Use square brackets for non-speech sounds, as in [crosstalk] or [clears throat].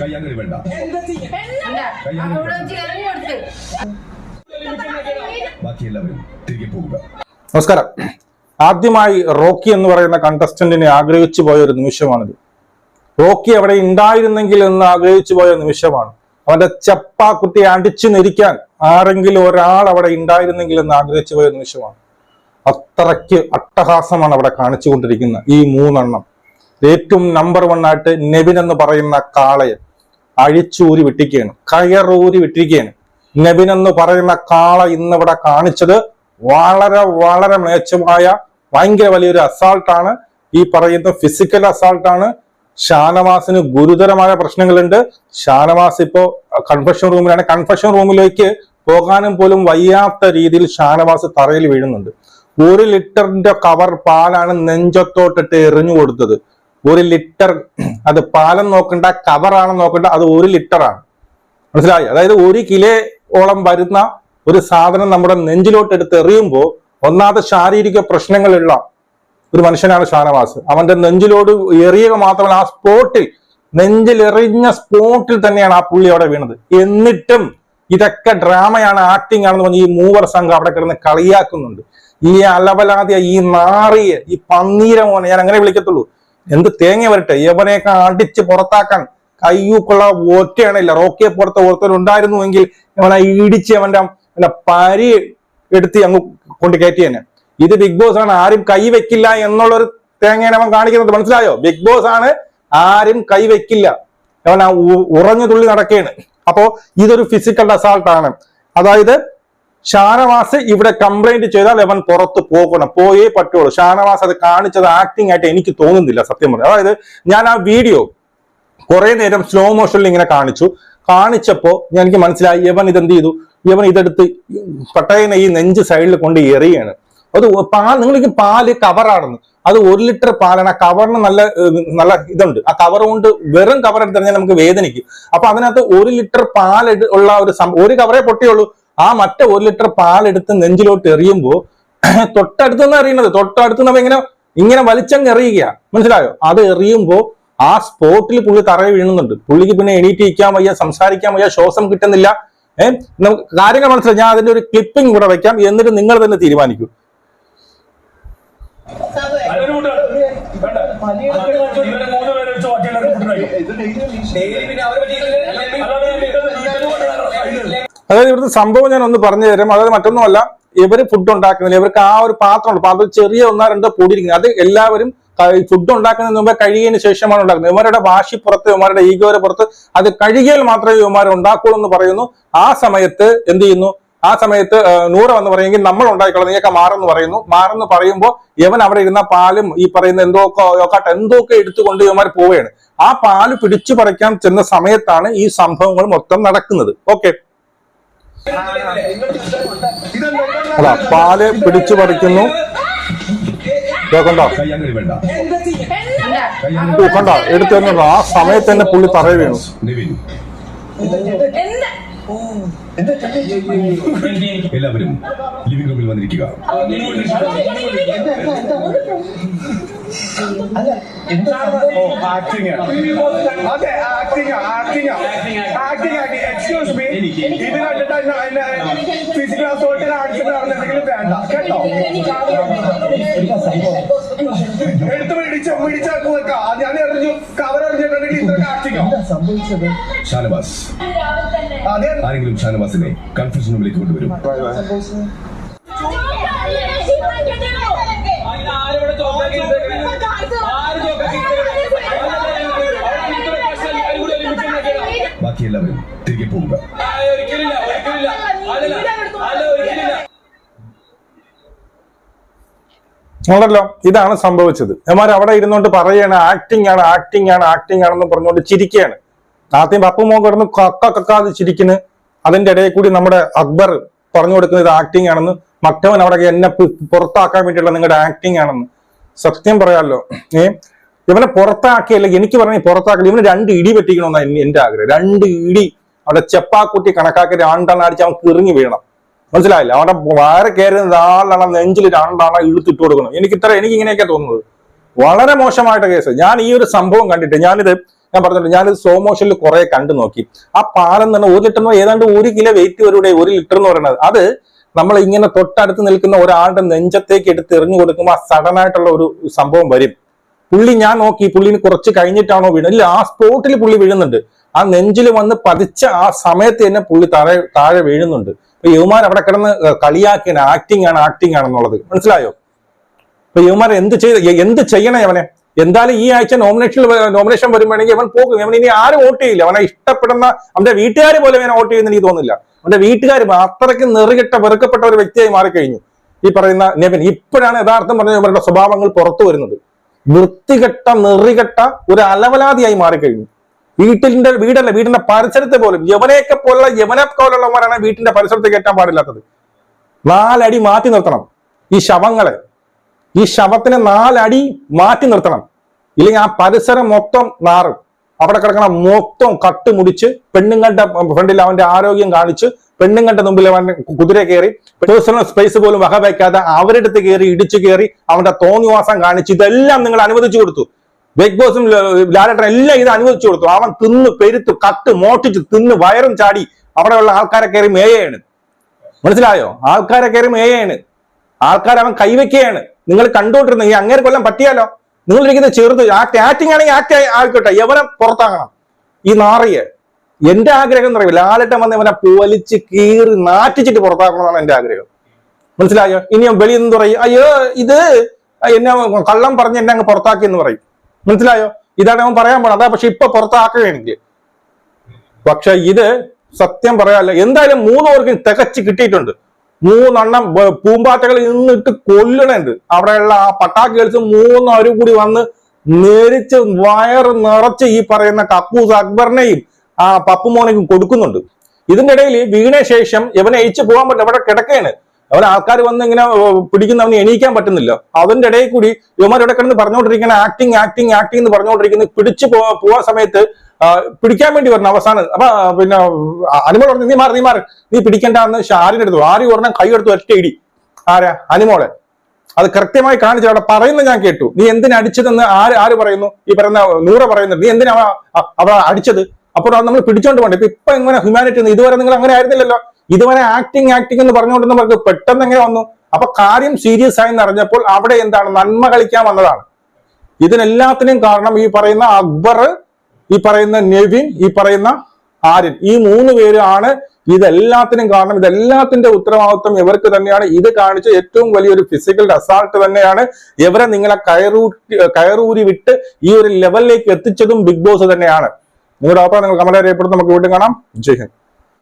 കയ്യാങ്കളി വേണ്ട. ബാക്കി എല്ലാവരും തിരികെ പോവുക. നമസ്കാരം. ആദ്യമായി റോക്കി എന്ന് പറയുന്ന കണ്ടസ്റ്റന്റിനെ ആഗ്രഹിച്ചു പോയ ഒരു നിമിഷമാണിത്. റോക്കി അവിടെ ഉണ്ടായിരുന്നെങ്കിൽ എന്ന് ആഗ്രഹിച്ചു പോയ നിമിഷമാണ്. അവന്റെ ചപ്പാക്കുട്ടി അടിച്ചു നിരിക്കാൻ ആരെങ്കിലും ഒരാൾ അവിടെ ഉണ്ടായിരുന്നെങ്കിൽ എന്ന് ആഗ്രഹിച്ചു പോയ നിമിഷമാണ്. അത്രയ്ക്ക് അട്ടഹാസമാണ് അവിടെ കാണിച്ചുകൊണ്ടിരിക്കുന്ന ഈ മൂന്നെണ്ണം. ഏറ്റവും നമ്പർ വൺ ആയിട്ട് നെവിൻ എന്ന് പറയുന്ന കാളയെ അഴിച്ചൂരി വിട്ടിക്കുകയാണ് കയറൂരി വിട്ടിരിക്കുകയാണ്. നെവിൻ എന്ന് പറയുന്ന കാള ഇന്നിവിടെ കാണിച്ചത് വളരെ വളരെ മേച്ചമായ ഭയങ്കര വലിയൊരു അസാൾട്ടാണ് ഈ പറയുന്ന ഫിസിക്കൽ അസാൾട്ടാണ് ഷാനവാസിന് ഗുരുതരമായ പ്രശ്നങ്ങളുണ്ട്. ഷാനവാസ് ഇപ്പോ കൺഫെഷൻ റൂമിലാണ് കൺഫെഷൻ റൂമിലേക്ക് പോകാനും പോലും വയ്യാത്ത രീതിയിൽ ഷാനവാസ് തറയിൽ വീഴുന്നുണ്ട്. ഒരു ലിറ്ററിന്റെ കവർ പാലാണ് നെഞ്ചത്തോട്ടിട്ട് എറിഞ്ഞു കൊടുത്തത്. ഒരു ലിറ്റർ അത് പാലം നോക്കണ്ട കവറാണെന്ന് നോക്കണ്ട അത് ഒരു ലിറ്ററാണ് മനസ്സിലായി? അതായത് ഒരു ഓളം വരുന്ന ഒരു സാധനം നമ്മുടെ നെഞ്ചിലോട്ട് എടുത്ത് എറിയുമ്പോൾ ഒന്നാമത്തെ ശാരീരിക പ്രശ്നങ്ങളുള്ള ഒരു മനുഷ്യനാണ് ഷാനവാസ്. അവന്റെ നെഞ്ചിലോട് എറിയുക മാത്രമല്ല ആ സ്പോട്ടിൽ നെഞ്ചിലെറിഞ്ഞ സ്പോട്ടിൽ തന്നെയാണ് ആ പുള്ളി അവിടെ വീണത്. എന്നിട്ടും ഇതൊക്കെ ഡ്രാമയാണ് ആക്ടിംഗ് ആണെന്ന് പറഞ്ഞ് ഈ മൂവർ സംഘം അവിടെ കിടന്ന് കളിയാക്കുന്നുണ്ട്. ഈ അലവലാതിയ ഈ നാറിയ ഈ പന്നീര മോനെ ഞാൻ അങ്ങനെ വിളിക്കത്തുള്ളൂ. എന്ത് തേങ്ങ വരട്ടെ? യവനെയൊക്കെ അടിച്ച് പുറത്താക്കാൻ കയ്യൂക്കുള്ള ഒറ്റയാണില്ല. റോക്കിയെ പുറത്ത് ഓർത്തവരുണ്ടായിരുന്നുവെങ്കിൽ അവനെ ഇടിച്ച് അവന്റെ പരി എടുത്ത് അങ്ങ് കൊണ്ട് കയറ്റി തന്നെ. ഇത് ബിഗ് ബോസ് ആണ് ആരും കൈ വെക്കില്ല എന്നുള്ളൊരു തേങ്ങയാണ് അവൻ കാണിക്കുന്നത്. മനസ്സിലായോ? ബിഗ് ബോസ് ആണ് ആരും കൈ വെക്കില്ല. അവൻ ആ ഉറഞ്ഞു തുള്ളി നടക്കുകയാണ്. അപ്പോ ഇതൊരു ഫിസിക്കൽ അസാൾട്ട് ആണ്. അതായത് ഷാനവാസ് ഇവിടെ കംപ്ലൈന്റ് ചെയ്താൽ അവൻ പുറത്ത് പോകണം. പോയേ പറ്റുള്ളൂ. ഷാനവാസ് അത് കാണിച്ചത് ആക്ടിംഗ് ആയിട്ട് എനിക്ക് തോന്നുന്നില്ല സത്യം പറഞ്ഞു അതായത് ഞാൻ ആ വീഡിയോ കുറെ നേരം സ്ലോ മോഷനിൽ ഇങ്ങനെ കാണിച്ചു. കാണിച്ചപ്പോ ഞാൻ എനിക്ക് മനസ്സിലായി യവൻ ഇതെന്ത് ചെയ്തു? യവൻ ഇതെടുത്ത് പട്ടയനെ ഈ നെഞ്ച് സൈഡിൽ കൊണ്ട് എറിയാണ്. അത് പാൽ നിങ്ങൾക്ക് പാൽ കവറാണെന്ന്. അത് ഒരു ലിറ്റർ പാലാണ്. ആ കവറിന് നല്ല നല്ല ഇതുണ്ട്. ആ കവർ കൊണ്ട് വെറും കവർ എടുത്ത് നമുക്ക് വേദനിക്കും. അപ്പൊ അതിനകത്ത് ഒരു ലിറ്റർ പാൽ ഉള്ള ഒരു ഒരു കവറേ പൊട്ടിയുള്ളൂ. ആ മറ്റ ഒരു ലിറ്റർ പാലെടുത്ത് നെഞ്ചിലോട്ട് എറിയുമ്പോൾ [clears throat] അറിയണത് തൊട്ടടുത്ത് നമ്മ ഇങ്ങനെ ഇങ്ങനെ വലിച്ചങ്ങ് എറിയുക മനസ്സിലായോ? അത് എറിയുമ്പോൾ ആ സ്പോട്ടിൽ പുള്ളി തറയെ വീഴുന്നുണ്ട്. പുള്ളിക്ക് പിന്നെ എണീറ്റ് ഇരിക്കാൻ വയ്യ സംസാരിക്കാൻ വയ്യ ശ്വാസം കിട്ടുന്നില്ല. ഏഹ് നമുക്ക് കാര്യങ്ങൾ മനസ്സിലായി? ഞാൻ അതിന്റെ ഒരു ക്ലിപ്പിംഗ് കൂടെ വെക്കാം. എന്നിട്ട് നിങ്ങൾ തന്നെ തീരുമാനിക്കൂ. അതിനൊരു കൂട്ടാണ്. വേണ്ട. ഇവരെ മൂന്ന് പേരെ വെച്ച് ബാക്കി എല്ലാവരും കൂട്ടുകാരായി. അല്ലാതെ ഇത് വീട്ടിൽ കൊണ്ടുവരാൻ അതായത് ഇവിടുത്തെ സംഭവം ഞാൻ ഒന്ന് പറഞ്ഞു തരാം. അതായത് മറ്റൊന്നുമല്ല ഇവർ ഫുഡ് ഉണ്ടാക്കുന്നില്ല. ഇവർക്ക് ആ ഒരു പാത്രമുണ്ട്. പാത്രം ചെറിയ ഒന്നാ രണ്ടോ കൂടിയിരിക്കുന്നത് അത് എല്ലാവരും ഫുഡ് ഉണ്ടാക്കുന്നതിന് മുമ്പേ കഴുകിയതിന് ശേഷമാണ് ഉണ്ടാക്കുന്നത്. ഇവരുടെ വാശി പുറത്ത് ഇവരുടെ ഈഗോയുടെ പുറത്ത് അത് കഴുകിയാൽ മാത്രമേ ഇവമാർ ഉണ്ടാക്കുള്ളൂ എന്ന് പറയുന്നു. ആ സമയത്ത് എന്ത് ചെയ്യുന്നു? ആ സമയത്ത് നൂറ് വന്ന് പറയുമെങ്കിൽ നമ്മൾ ഉണ്ടാക്കിക്കോളാം. നീയൊക്കെ മാറെന്ന് പറയുന്നു. മാറെന്ന് പറയുമ്പോൾ ഇവൻ അവിടെ ഇരുന്ന പാലും ഈ പറയുന്ന എന്തോ ഒക്കെ എന്തൊക്കെ എടുത്തുകൊണ്ട് ഇവന്മാർ പോവുകയാണ്. ആ പാൽ പിടിച്ചു പറിക്കാൻ ചെന്ന സമയത്താണ് ഈ സംഭവങ്ങൾ മൊത്തം നടക്കുന്നത്. ഓക്കെ. അതാ പാൽ പിടിച്ചു പറിക്കുന്നു. കേക്കണ്ടോ കണ്ടോ? എടുത്തു തന്നെ ആ സമയത്ത് തന്നെ പുള്ളി തറയിൽ വീണു. എല്ലാവരും ലിവിംഗ് റൂമിൽ വന്നിരിക്കുക. ആക്ടിങ് അതെ acting acting acting excuse me ഇത് കണ്ടിട്ട് ഫിസിക്കൽ അസോൾട്ട് കാണിച്ചിട്ട് നടന്നിട്ടുണ്ടെങ്കിൽ വേണ്ട. കേട്ടോ? എടുത്ത് പിടിച്ച് പിടിച്ചാക്കി വെക്കാം ഞാൻ എറിഞ്ഞു. കവർ എറിഞ്ഞിട്ടുണ്ടെങ്കിൽ ഇത്ര ആക്ടിങ്ങോ ഷാനവാസ്. അതെ. ആരെങ്കിലും ഷാനവാസിനെ കൺഫ്യൂഷൻ റൂമിലേക്ക് കൊണ്ടുവരും ബാക്കി എല്ലാവരും തിരികെ പോവുക. ഉണ്ടല്ലോ ഇതാണ് സംഭവിച്ചത്. എന്മാർ അവിടെ ഇരുന്നുകൊണ്ട് പറയാണ് ആക്ടിങ് ആണ് ആക്ടിങ് ആണ് ആക്ടിങ് ആണെന്ന് പറഞ്ഞുകൊണ്ട് ചിരിക്കുകയാണ് ആദ്യം പപ്പു മോൻ കിടന്ന് കക്ക കക്കാതെ ചിരിക്കുന്നു. അതിന്റെ ഇടയിൽ കൂടി നമ്മുടെ അക്ബർ പറഞ്ഞു കൊടുക്കുന്നത് ഇത് ആക്ടിങ് ആണെന്ന്. മറ്റവൻ അവിടെ എന്നെ പുറത്താക്കാൻ വേണ്ടിയുള്ള നിങ്ങളുടെ ആക്ടിങ് ആണെന്ന്. സത്യം പറയാമല്ലോ ഏ? ഇവനെ പുറത്താക്കിയല്ല എനിക്ക് പറഞ്ഞ പുറത്താക്കില്ല ഇവന് രണ്ട് ഇടി പറ്റിക്കണമെന്നാണ് എന്റെ ആഗ്രഹം. രണ്ട് ഇടി അവിടെ ചെപ്പാക്കുട്ടി കണക്കാക്കി രണ്ടെണ്ണം അടിച്ച് അവൻ കിറിഞ്ഞു വീഴണം. മനസ്സിലായില്ല? അവിടെ വളരെ കയറുന്നത് ആളാണ് നെഞ്ചിൽ രണ്ടാളെ ഇഴുത്തിട്ട് കൊടുക്കണം എനിക്ക് ഇത്ര എനിക്ക് ഇങ്ങനെയൊക്കെ തോന്നുന്നത്. വളരെ മോശമായിട്ട് കേസ്. ഞാൻ ഈ ഒരു സംഭവം കണ്ടിട്ട് ഞാനിത് ഞാൻ പറഞ്ഞിട്ടുണ്ട് ഞാനിത് സ്ലോ മോഷനിൽ കുറെ കണ്ടു നോക്കി. ആ പാലം തന്നെ ഒരു ലിറ്റർ ഏതാണ്ട് ഒരു കിലോ വെയിറ്റ് വരുടെ ഒരു ലിറ്റർ എന്ന് പറയുന്നത്. അത് നമ്മൾ ഇങ്ങനെ തൊട്ടടുത്ത് നിൽക്കുന്ന ഒരാളുടെ നെഞ്ചത്തേക്ക് എടുത്ത് എറിഞ്ഞു കൊടുക്കുമ്പോൾ ആ സഡൻ ആയിട്ടുള്ള ഒരു സംഭവം വരും. പുള്ളി ഞാൻ നോക്കി പുള്ളിന് കുറച്ച് കഴിഞ്ഞിട്ടാണോ വീണത് ഇല്ല ആ സ്പോട്ടിൽ പുള്ളി വീഴുന്നുണ്ട്. ആ നെഞ്ചിൽ വന്ന് പതിച്ച ആ സമയത്ത് തന്നെ പുള്ളി താഴെ താഴെ വീഴുന്നുണ്ട്. അപ്പൊ യുവമാർ അവിടെ കിടന്ന് കളിയാക്കിയാണ് ആക്ടിങ് ആണ് ആക്ടിങ് ആണെന്നുള്ളത്. മനസ്സിലായോ? അപ്പൊ യുവമാർ എന്ത് ചെയ്ത് എന്ത് ചെയ്യണേ അവനെ? എന്തായാലും ഈ ആഴ്ച നോമിനേഷൻ നോമിനേഷൻ വരുമ്പോഴെങ്കിൽ അവൻ പോകും. അവൻ ഇനി ആരും വോട്ട് ചെയ്യില്ല. അവനെ ഇഷ്ടപ്പെടുന്ന അവന്റെ വീട്ടുകാർ പോലും അവനെ വോട്ട് ചെയ്യുന്ന എനിക്ക് തോന്നുന്നില്ല. അവന്റെ വീട്ടുകാർ അത്രയ്ക്ക് നെറുകെട്ട വെറുക്കപ്പെട്ട ഒരു വ്യക്തിയായി മാറിക്കഴിഞ്ഞു. ഈ പറയുന്ന നെവിൻ ഇപ്പോഴാണ് യഥാർത്ഥം പറഞ്ഞ ഇവരുടെ സ്വഭാവങ്ങൾ പുറത്തു വരുന്നത്. വൃത്തികെട്ട നെറികെട്ട ഒരു അലവലാതിയായി മാറിക്കഴിഞ്ഞു. വീട്ടിന്റെ വീടല്ല വീടിന്റെ പരിസരത്ത് പോലും. യവനയൊക്കെ പോലുള്ള യവനെ പോലുള്ളവരാണ് വീട്ടിന്റെ പരിസരത്ത് കയറ്റാൻ പാടില്ലാത്തത്. നാലടി മാറ്റി നിർത്തണം ഈ ശവങ്ങളെ. ഈ ശവത്തിനെ നാലടി മാറ്റി നിർത്തണം. ഇല്ലെങ്കിൽ ആ പരിസരം മൊത്തം നാറും. അവിടെ കിടക്കണ മൊത്തം കട്ട് മുടിച്ച് പെണ്ണുങ്ങളുടെ ഫ്രണ്ടിൽ അവന്റെ ആരോഗ്യം കാണിച്ച് പെണ്ണുങ്ങളുടെ മുമ്പിൽ അവൻ കുതിര കയറി പേഴ്സണൽ സ്പേസ് പോലും വക വയ്ക്കാതെ അവരുടെ അടുത്ത് കയറി ഇടിച്ചു കയറി അവന്റെ തോന്നിവാസം കാണിച്ച് ഇതെല്ലാം നിങ്ങൾ അനുവദിച്ചു കൊടുത്തു. ബിഗ് ബോസും ലാലേട്ടൻ എല്ലാം ഇത് അനുവദിച്ചു കൊടുത്തു. അവൻ തിന്ന് പെരുത്ത് കട്ട് മോട്ടിച്ച് തിന്ന് വയറും ചാടി അവിടെയുള്ള ആൾക്കാരെ കയറി മേയാണ് മനസ്സിലായോ? ആൾക്കാരെ കയറി മേയാണ് ആൾക്കാർ അവൻ കൈവയ്ക്കുകയാണ്. നിങ്ങൾ കണ്ടുകൊണ്ടിരുന്ന ഈ അങ്ങേരെ കൊല്ലം പറ്റിയാലോ? നിങ്ങൾ ഇരിക്കുന്നത് ചെറുത് ആക്ട് ആക്ടിങ് ആണെങ്കിൽ ആക്ട് ആയിക്കോട്ടെ. എവനെ പുറത്താക്കണം ഈ നാറിയെ. എന്റെ ആഗ്രഹം എന്ന് പറയുമ്പോൾ ലാലട്ടൻ വന്ന് ഇവനെ പൊലിച്ച് കീറി നാറ്റിച്ചിട്ട് പുറത്താക്കണം എന്നാണ് എന്റെ ആഗ്രഹം. മനസ്സിലായോ? ഇനി അവൻ വെളിയിൽ നിന്ന് പറയും അയ്യോ ഇത് എന്നെ കള്ളം പറഞ്ഞ് എന്നെ അങ്ങ് പുറത്താക്കി എന്ന് പറയും. മനസ്സിലായോ? ഇതാണ് അവൻ പറയാൻ പോണത്. അതാ പക്ഷെ ഇപ്പൊ പുറത്താക്കുകയാണെങ്കിൽ. പക്ഷെ ഇത് സത്യം പറയാല്ല എന്തായാലും മൂന്ന് പേർക്ക് തികച്ച് കിട്ടിയിട്ടുണ്ട്. മൂന്നെണ്ണം പൂമ്പാറ്റകളിൽ ഇന്നിട്ട് കൊല്ലണുണ്ട്. അവിടെയുള്ള ആ പട്ടാക്ക് കളിച്ച് മൂന്നവരും കൂടി വന്ന് നേരിച്ച് വയറ് നിറച്ച് ഈ പറയുന്ന കക്കൂസ് അക്ബറിനെയും ആ പപ്പുമോനെയും കൊടുക്കുന്നുണ്ട്. ഇതിന്റെ ഇടയിൽ വീണ ശേഷം ഇവനെ അയച്ചു പോകാൻ പറ്റില്ല. അവിടെ കിടക്കുകയാണ്. അവൻ ആൾക്കാർ വന്ന് ഇങ്ങനെ പിടിക്കുന്ന അവന് എണീക്കാൻ പറ്റുന്നില്ല. അവന്റെ ഇടയിൽ കൂടി ഇവിടെ കിടന്ന് പറഞ്ഞുകൊണ്ടിരിക്കുന്ന ആക്ടിങ് ആക്ടിങ് ആക്ടിങ് എന്ന് പറഞ്ഞുകൊണ്ടിരിക്കുന്ന പിടിച്ചു പോവാ സമയത്ത് പിടിക്കാൻ വേണ്ടി പറഞ്ഞു അവസാനം. അപ്പൊ പിന്നെ അനിമോൾ പറഞ്ഞു നീ മാറി നീ മാറി. നീ പിടിക്കണ്ടെന്ന് ഷാരിന്റെ എടുത്തു. ആരി ഉടനെ കൈ എടുത്തു ഒറ്റ ഇടി. ആരാ? അനിമോളെ. അത് കൃത്യമായി കാണിച്ചു. അവിടെ പറയുന്നത് ഞാൻ കേട്ടു. നീ എന്തിനാ അടിച്ചതെന്ന് ആര് ആര് പറയുന്നു? ഈ പറയുന്ന നൂറ പറയുന്നുണ്ട്. നീ എന്തിനാ അവ- അടിച്ചത്? അപ്പോൾ അത് നമ്മൾ പിടിച്ചോണ്ട് പോകണ്ടേ. ഇപ്പൊ എങ്ങനെ ഹ്യൂമാനിറ്റി ഇതുവരെ നിങ്ങൾ അങ്ങനെ ആയിരുന്നില്ലല്ലോ. ഇതുവരെ ആക്ടിങ് ആക്ടിങ് എന്ന് പറഞ്ഞുകൊണ്ടിരുന്നവർക്ക് പെട്ടെന്ന് എങ്ങനെ വന്നു? അപ്പൊ കാര്യം സീരിയസ് ആയി എന്നറിഞ്ഞപ്പോൾ അവിടെ എന്താണ്? നന്മ കളിക്കാൻ വന്നതാണ്. ഇതിനെല്ലാത്തിനും കാരണം ഈ പറയുന്ന അക്ബർ ഈ പറയുന്ന നെവിൻ ഈ പറയുന്ന ആര്യൻ. ഈ മൂന്ന് പേരാണ് ഇതെല്ലാത്തിനും കാരണം. ഇതെല്ലാത്തിന്റെ ഉത്തരവാദിത്വം ഇവർക്ക് തന്നെയാണ്. ഇത് കാണിച്ച ഏറ്റവും വലിയൊരു ഫിസിക്കൽ അസാൾട്ട് തന്നെയാണ് ഇവരെ നിങ്ങളെ കയറൂട്ടി കയറൂരി വിട്ട് ഈ ഒരു ലെവലിലേക്ക് എത്തിച്ചതും ബിഗ് ബോസ് തന്നെയാണ്. നിങ്ങളുടെ അഭിപ്രായം നിങ്ങൾ കമന്റ് രേഖപ്പെടുത്തും നമുക്ക് വീണ്ടും കാണാം. ജയ് ഹിന്ദ്.